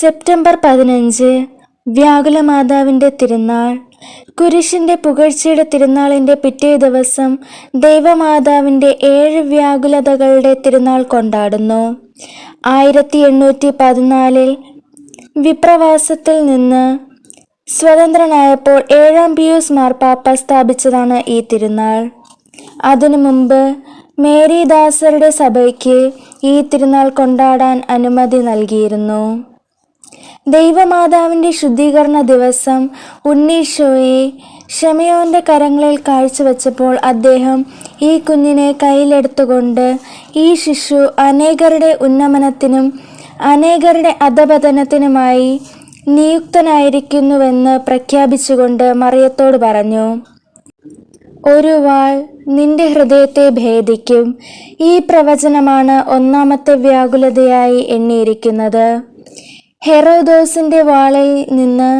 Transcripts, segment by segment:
September പതിനഞ്ച് വ്യാകുല മാതാവിന്റെ തിരുനാൾ. കുരിശിന്റെ പുകഴ്ചയുടെ തിരുനാളിന്റെ പിറ്റേ ദിവസം ദൈവമാതാവിന്റെ ഏഴ് വ്യാകുലതകളുടെ തിരുനാൾ കൊണ്ടാടുന്നു. ആയിരത്തി എണ്ണൂറ്റി പതിനാലിൽ വിപ്രവാസത്തിൽ നിന്ന് സ്വതന്ത്രനായപ്പോൾ ഏഴാം പിയൂസ് മാർപ്പാപ്പ സ്ഥാപിച്ചതാണ് ഈ തിരുനാൾ. അതിനു മുമ്പ് മേരിദാസരുടെ സഭയ്ക്ക് ഈ തിരുനാൾ കൊണ്ടാടാൻ അനുമതി നൽകിയിരുന്നു. ദൈവമാതാവിന്റെ ശുദ്ധീകരണ ദിവസം ഉണ്ണീശോയെ ഷമയോന്റെ കരങ്ങളിൽ കാഴ്ചവെച്ചപ്പോൾ അദ്ദേഹം ഈ കുഞ്ഞിനെ കയ്യിലെടുത്തുകൊണ്ട് ഈ ശിശു അനേകരുടെ ഉന്നമനത്തിനും അനേകരുടെ അധപതനത്തിനുമായി നിയുക്തനായിരിക്കുന്നുവെന്ന് പ്രഖ്യാപിച്ചുകൊണ്ട് മറിയത്തോട് പറഞ്ഞു ഒരു വാൾ നിന്റെ ഹൃദയത്തെ ഭേദിക്കും. ഈ പ്രവചനമാണ് ഒന്നാമത്തെ വ്യാകുലതയായി എണ്ണിയിരിക്കുന്നത്. ഹെറോദോസിന്റെ വാളിൽ നിന്ന്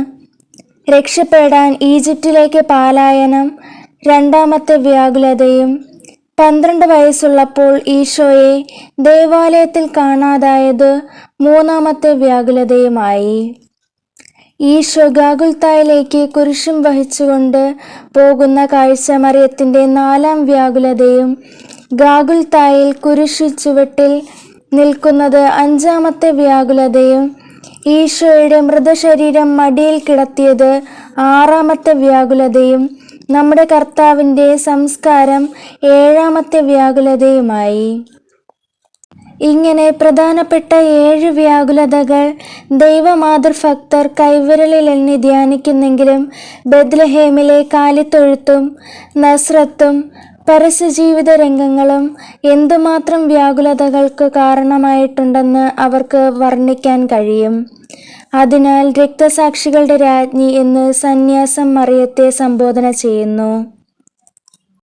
രക്ഷപ്പെടാൻ ഈജിപ്തിലേക്ക് പാലായനം രണ്ടാമത്തെ വ്യാകുലതയും പന്ത്രണ്ട് വയസ്സുള്ളപ്പോൾ ഈശോയെ ദേവാലയത്തിൽ കാണാതായത് മൂന്നാമത്തെ വ്യാകുലതയുമായി. ഈശോ ഗാഗുൽത്തായിലേക്ക് കുരിശും വഹിച്ചുകൊണ്ട് പോകുന്ന കാഴ്ച മറിയത്തിന്റെ നാലാം വ്യാകുലതയും ഗാഗുൽത്തായിൽ കുരിശു ചുവട്ടിൽ നിൽക്കുന്നത് അഞ്ചാമത്തെ വ്യാകുലതയും ഈശോയുടെ മൃതശരീരം മടിയിൽ കിടത്തിയത് ആറാമത്തെ വ്യാകുലതയും നമ്മുടെ കർത്താവിന്റെ സംസ്കാരം ഏഴാമത്തെ വ്യാകുലതയുമായി. ഇങ്ങനെ പ്രധാനപ്പെട്ട ഏഴ് വ്യാകുലതകൾ ദൈവമാതൃഭക്തർ കൈവിരലിൽ എണ്ണി ധ്യാനിക്കുന്നെങ്കിലും ബദ്ലഹേമിലെ കാലിത്തൊഴുത്തും നസ്രത്തും പരസ്യജീവിത രംഗങ്ങളും എന്തുമാത്രം വ്യാകുലതകൾക്ക് കാരണമായിട്ടുണ്ടെന്ന് അവർക്ക് വർണിക്കാൻ കഴിയും. അതിനാൽ രക്തസാക്ഷികളുടെ രാജ്ഞി എന്ന് സന്യാസം മറിയത്തെ സംബോധന ചെയ്യുന്നു.